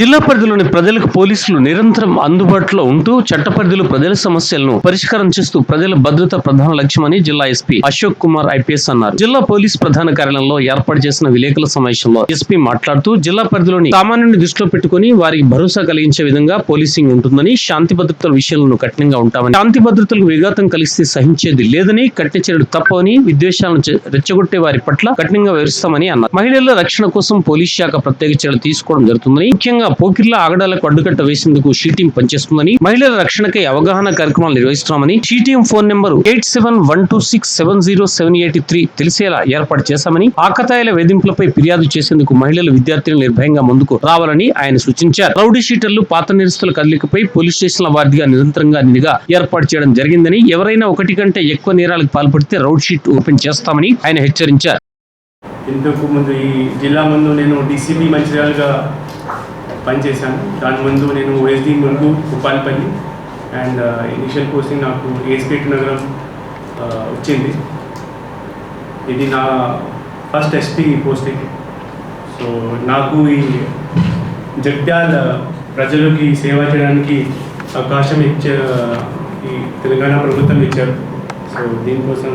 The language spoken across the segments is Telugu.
జిల్లా పరిధిలోని ప్రజలకు పోలీసులు నిరంతరం అందుబాటులో ఉంటూ చట్ట పరిధిలో ప్రజల సమస్యలను పరిష్కారం చేస్తూ ప్రజల భద్రత ప్రధాన లక్ష్యమని జిల్లా ఎస్పీ అశోక్ కుమార్ ఐపీఎస్ అన్నారు. జిల్లా పోలీస్ ప్రధాన కార్యాలయంలో ఏర్పాటు చేసిన విలేకరుల సమావేశంలో ఎస్పీ మాట్లాడుతూ జిల్లా పరిధిలోని సామాన్యుని దృష్టిలో పెట్టుకుని వారికి భరోసా కలిగించే విధంగా పోలీసింగ్ ఉంటుందని శాంతి భద్రతల విషయంలో కఠినంగా ఉంటామని శాంతి భద్రతలకు విఘాతం కలిస్తే సహించేది లేదని కఠిన చర్యలు తప్పవని విద్వేషాలను చె- రెచ్చగొట్టే వారి పట్ల కఠినంగా వివరిస్తామని అన్నారు. మహిళల రక్షణ కోసం పోలీస్ శాఖ ప్రత్యేక చర్యలు తీసుకోవడం జరుగుతుందని ముఖ్యంగా పోకిర్ల ఆగడాలకు అడ్డుకట్ట వేసేందుకు షీటింగ్ పనిచేస్తుందని మహిళల రక్షణకై అవగాహన కార్యక్రమాలు నిర్వహిస్తున్నామని sheeting phone number eight seven one two six seven zero seven eight three తెలిసేలా ఏర్పాటు చేశామని ఆకతాయిల వేధింపులపై ఫిర్యాదు చేసేందుకు మహిళలు విద్యార్థులు నిర్భయంగా ముందుకు రావాలని ఆయన సూచించారు. రౌడీ షీటర్లు పాత నిరస్తుల కదలికపై పోలీస్ స్టేషన్ల వారిగా నిరంతరంగా నిఘా ఏర్పాటు చేయడం జరిగిందని ఎవరైనా ఒకటి కంటే ఎక్కువ నేరాలకు పాల్పడితే రౌడ్ షీట్ ఓపెన్ చేస్తామని ఆయన హెచ్చరించారు. ఇంతకు ముందు ఈ జిల్లా ముందు నేను డీసీపీ మంచిర్యాలుగా పనిచేశాను. దాని ముందు నేను ఓఎస్డి ముందు భూపాలపల్లి అండ్ ఇనిషియల్ కోచింగ్ నాకు ఏస్పేట్ నగరం uh, వచ్చింది. ఇది నా ఫస్ట్ ఎస్పీ పోస్టింగ్ సో నాకు ఈ జగ్యాల ప్రజలకి సేవ చేయడానికి అవకాశం ఇచ్చే uh, ఈ తెలంగాణ ప్రభుత్వం ఇచ్చారు. సో దీనికోసం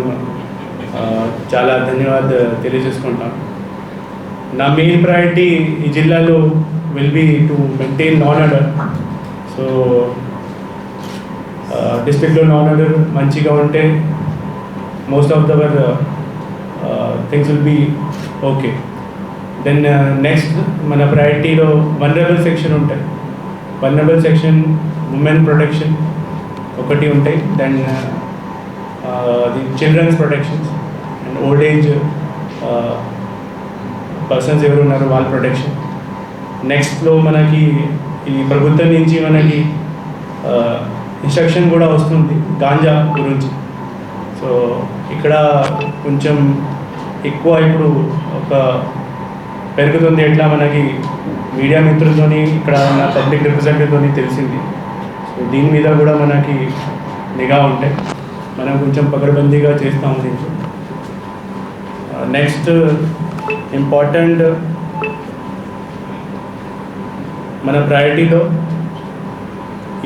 uh, చాలా ధన్యవాద తెలియజేసుకుంటాను. నా మెయిన్ ప్రయారిటీ ఈ జిల్లాలో విల్ బి టు మెయింటైన్ నాన్ ఆర్డర్ సో డిస్ట్రిక్ట్లో నాన్ ఆర్డర్ మంచిగా ఉంటే most of the other things will be okay then next మన ప్రయారిటీలో వనరబుల్ సెక్షన్ ఉంటాయి. వనరబుల్ సెక్షన్ ఉమెన్ ప్రొటెక్షన్ ఒకటి ఉంటాయి. Then the children's protections and old age persons ఎవరు ఉన్నారు వాళ్ళ ప్రొటెక్షన్ నెక్స్ట్లో మనకి ఈ ప్రభుత్వం నుంచి మనకి ఇన్స్ట్రక్షన్ కూడా వస్తుంది గాంజా గురించి. సో ఇక్కడ కొంచెం ఎక్కువ ఇప్పుడు ఒక పెరుగుతుంది ఎట్లా మనకి మీడియా మిత్రులతోని ఇక్కడ ఉన్న పబ్లిక్ రిప్రజెంటేటివ్తోని తెలిసింది. సో దీని మీద కూడా మనకి నిఘా ఉంటాయి మనం కొంచెం పకడ్బందీగా చేస్తాము దీంట్లో. Uh, నెక్స్ట్ ఇంపార్టెంట్ మన ప్రయారిటీలో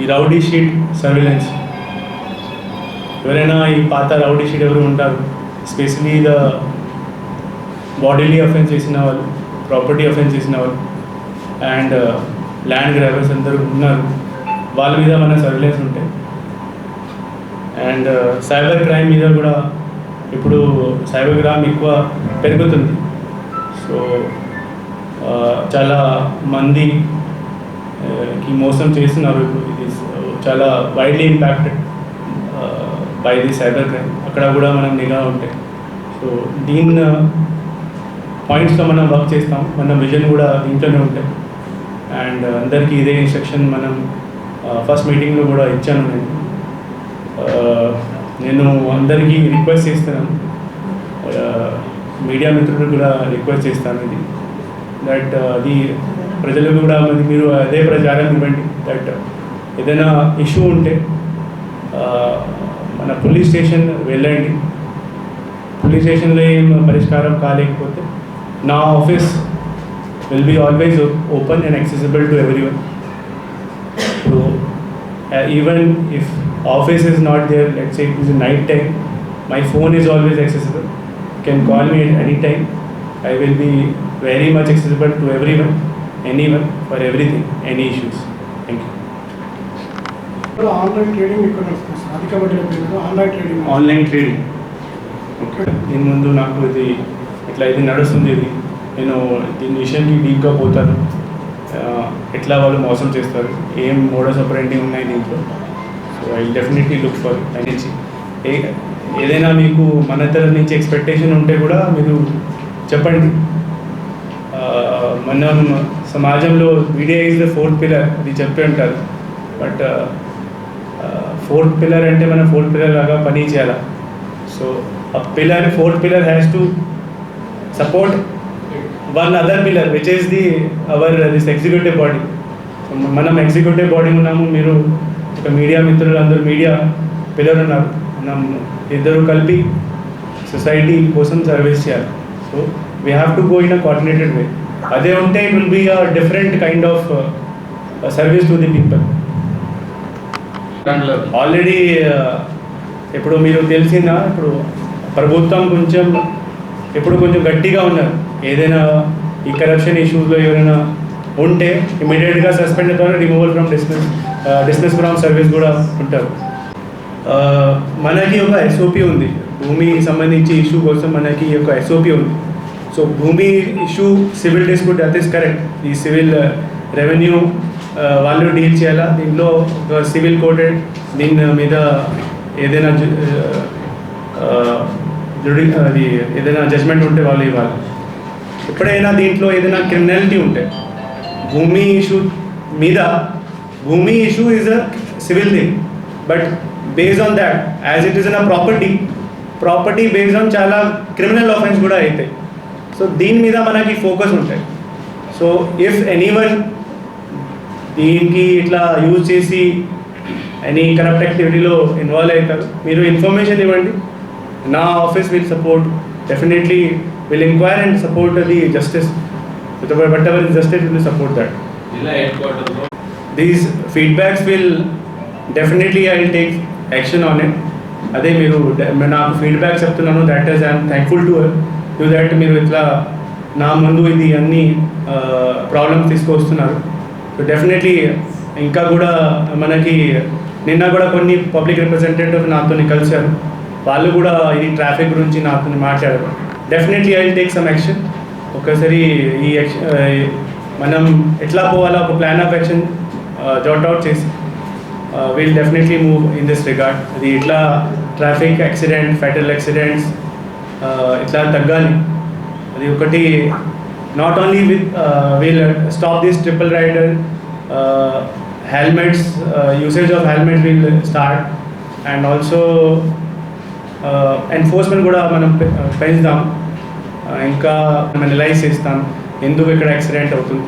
ఈ రౌడీ షీట్ సర్విలెన్స్ ఎవరైనా ఈ పాత రౌడీ షీట్ ఎవరు ఉంటారు? స్పెషలీ ద బాడీలీ అఫెన్స్ చేసిన వాళ్ళు ప్రాపర్టీ అఫెన్స్ చేసిన వాళ్ళు అండ్ ల్యాండ్ గ్రాబర్స్ అందరూ ఉన్నారు. వాళ్ళ మీద మన సర్విలెన్స్ ఉంటాయి అండ్ సైబర్ క్రైమ్ మీద కూడా ఇప్పుడు సైబర్ క్రైమ్ ఎక్కువ పెరుగుతుంది. సో uh, చాలా మంది కి మోసం చేస్తున్నారు ఇప్పుడు ఇది uh, చాలా widely impacted by the cyber crime అక్కడ కూడా మనం నిఘా ఉంటాయి సో దీని పాయింట్స్లో మనం వర్క్ చేస్తాం. మన విజన్ కూడా దీంట్లోనే ఉంటాయి అండ్ uh, అందరికీ ఇదే ఇన్స్ట్రక్షన్ మనం uh, ఫస్ట్ మీటింగ్లో కూడా ఇచ్చాను నేను. నేను అందరికీ రిక్వెస్ట్ చేస్తున్నాను. మీడియా మిత్రులకు కూడా రిక్వెస్ట్ చేస్తాను ఇది. దట్ అది ప్రజలు కూడా మరి మీరు అదే ప్రచారం ఇవ్వండి. దట్ ఏదైనా ఇష్యూ ఉంటే మన పోలీస్ స్టేషన్ వెళ్ళండి. పోలీస్ స్టేషన్లో ఏం పరిష్కారం కాలేకపోతే నా office will be always open and accessible to everyone so even if office is not there let's it is night time my phone is always accessible can call me at any time I will be very much accessible to everyone anyone, for everything, any issues. Thank you. Online trading ఇక్కడ. అధిక online trading online trading okay దీని ముందు నాకు ఇది ఇట్లా ఇది నడుస్తుంది ఇది. నేను దీని విషయానికి డీప్గా పోతాను. ఎట్లా వాళ్ళు మోసం చేస్తారు? ఏం మోడల్స్ ఆపరేంటి ఉన్నాయి దీంట్లో? So I definitely look for నుంచి ఏదైనా మీకు మన తరఫు నుంచి ఎక్స్పెక్టేషన్ ఉంటే కూడా మీరు చెప్పండి. మనం సమాజంలో media is the fourth pillar అది చెప్పి ఉంటారు. బట్ ఫోర్త్ పిల్లర్ అంటే మనం ఫోర్త్ పిల్లర్ లాగా పని చేయాలి? సో ఆ pillar fourth pillar has to support one other pillar which is the our this executive body మనం ఎగ్జిక్యూటివ్ బాడీ ఉన్నాము మీరు ఒక మీడియా మిత్రులు అందరూ మీడియా పిల్లర్ ఉన్నారు. మనం ఇద్దరు కలిపి సొసైటీ కోసం సర్వీస్ చేయాలి. So we have to go in a coordinated way అదే ఉంటే it will be a different kind of service to the people already ఇప్పుడు మీరు తెలిసిందా? ఇప్పుడు ప్రభుత్వం కొంచెం ఇప్పుడు కొంచెం గట్టిగా ఉన్నారు. ఏదైనా ఈ కరప్షన్ ఇష్యూస్లో ఎవరైనా ఉంటే ఇమీడియట్గా సస్పెండ్ అవుతారు removal from dismiss dismiss from service కూడా ఉంటారు. ఆ, మనకి ఒక ఎస్ఓపి ఉంది. భూమి సంబంధించి ఇష్యూ కోసం మనకి ఒక ఎస్ఓపి ఉంది. సో భూమి issue civil dispute that is correct ఈ సివిల్ రెవెన్యూ uh, uh, వాళ్ళు డీల్ చేయాలా? దీంట్లో ఒక సివిల్ కోర్టెడ్ దీని మీద ఏదైనా జుడి uh, అది ఏదైనా జడ్జ్మెంట్ ఉంటే వాళ్ళు ఇవ్వాలి. ఎప్పుడైనా దీంట్లో ఏదైనా క్రిమినాలిటీ ఉంటే భూమి ఇష్యూ మీద భూమి issue is a civil thing but based on that as it is an a property property based on చాలా క్రిమినల్ ఆఫెన్స్ కూడా అవుతాయి సో దీని మీద మనకి ఫోకస్ ఉంటాయి. సో ఇఫ్ ఎనీ వన్ దీనికి ఇట్లా యూజ్ చేసి ఎనీ కరప్ట్ యాక్టివిటీలో ఇన్వాల్వ్ అవుతారు మీరు ఇన్ఫర్మేషన్ ఇవ్వండి. నా office will support definitely will enquire and support the justice but ever justice will support that these feedbacks will definitely I take action on it అదే మీరు నాకు ఫీడ్బ్యాక్ చెప్తున్నాను. That is I'm thankful to that మీరు ఇట్లా నా ముందు ఇది అన్ని ప్రాబ్లమ్స్ తీసుకొస్తున్నారు సో డెఫినెట్లీ ఇంకా కూడా మనకి నిన్న కూడా కొన్ని పబ్లిక్ రిప్రజెంటేటివ్ నాతో కలిశారు. వాళ్ళు కూడా ఇది ట్రాఫిక్ గురించి నాతో మాట్లాడారు. Definitely I will take some action ఒకసారి ఈ మనం ఎట్లా పోవాలో ఒక plan of action jot out చేసి will definitely move in this regard అది ఇట్లా ట్రాఫిక్ యాక్సిడెంట్ ఫెటల్ యాక్సిడెంట్స్ ఇట్లా తగ్గాలి. అది ఒకటి. Not only with we'll stop this triple rider helmets usage of helmet will start and also enforcement కూడా మనం పె- పెంచుదాం. ఇంకా మనం అనలైజ్ చేస్తాం. ఎందుకు ఇక్కడ యాక్సిడెంట్ అవుతుంది?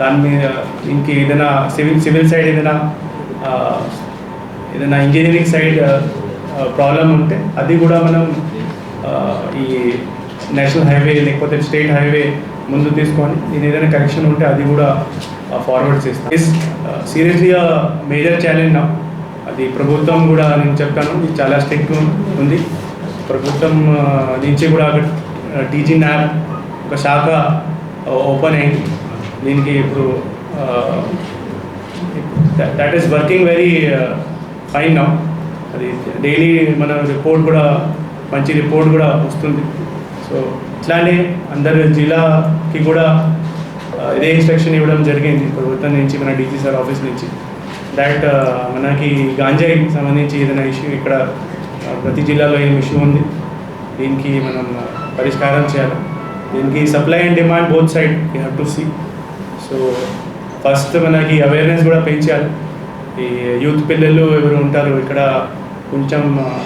దాని మీద ఇంక ఏదైనా సివిల్ సివిల్ సైడ్ ఏదైనా ఏదైనా ఇంజనీరింగ్ సైడ్ ప్రాబ్లం ఉంటే అది కూడా మనం ఈ నేషనల్ హైవే లేకపోతే స్టేట్ హైవే ముందు తీసుకొని దీని ఏదైనా కరెక్షన్ ఉంటే అది కూడా ఫార్వర్డ్ చేస్తాం. ఇస్ సీరియస్లీ మేజర్ ఛాలెంజ్ నా అది ప్రభుత్వం కూడా నేను చెప్పాను ఇది చాలా స్ట్రిక్ట్ ఉంది. ప్రభుత్వం నుంచి కూడా టీచింగ్ యాప్ ఒక శాఖ ఓపెన్ అయింది. దీనికి ఇప్పుడు that is working very fine now అది డైలీ మన రిపోర్ట్ కూడా మంచి రిపోర్ట్ కూడా వస్తుంది. సో ఇట్లానే అందరు జిల్లాకి కూడా ఇదే ఇన్స్ట్రక్షన్ ఇవ్వడం జరిగింది. ప్రభుత్వం నుంచి మన డీజీ సార్ ఆఫీస్ నుంచి. దాట్ మనకి గాంజాయి సంబంధించి ఏదైనా ఇష్యూ ఇక్కడ ప్రతి జిల్లాలో ఏం ఇష్యూ ఉంది దీనికి మనం పరిష్కారం చేయాలి. దీనికి supply and demand both side you have to see so first మనకి అవేర్నెస్ కూడా పెంచాలి. ఈ యూత్ పిల్లలు ఎవరు ఉంటారు ఇక్కడ కొంచెం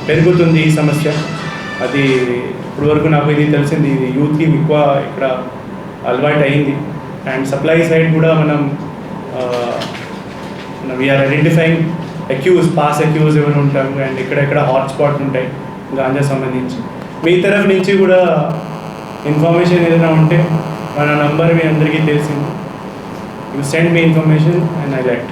పెరుగుతుంది ఈ సమస్య. అది ఇప్పుడు వరకు నాకు ఇది తెలిసింది. ఇది యూత్కి ఎక్కువ ఇక్కడ అలవాటు అయింది అండ్ సప్లై సైడ్ కూడా మనం మనం we are identifying accused pass accused ఎవరు ఉంటారు. అండ్ ఇక్కడెక్కడ హాట్ స్పాట్ ఉంటాయి. గాంజా సంబంధించి. మీ తరఫు నుంచి కూడా ఇన్ఫర్మేషన్ ఏదైనా ఉంటే మన నంబర్ మీ అందరికీ తెలిసింది. You send me information and I like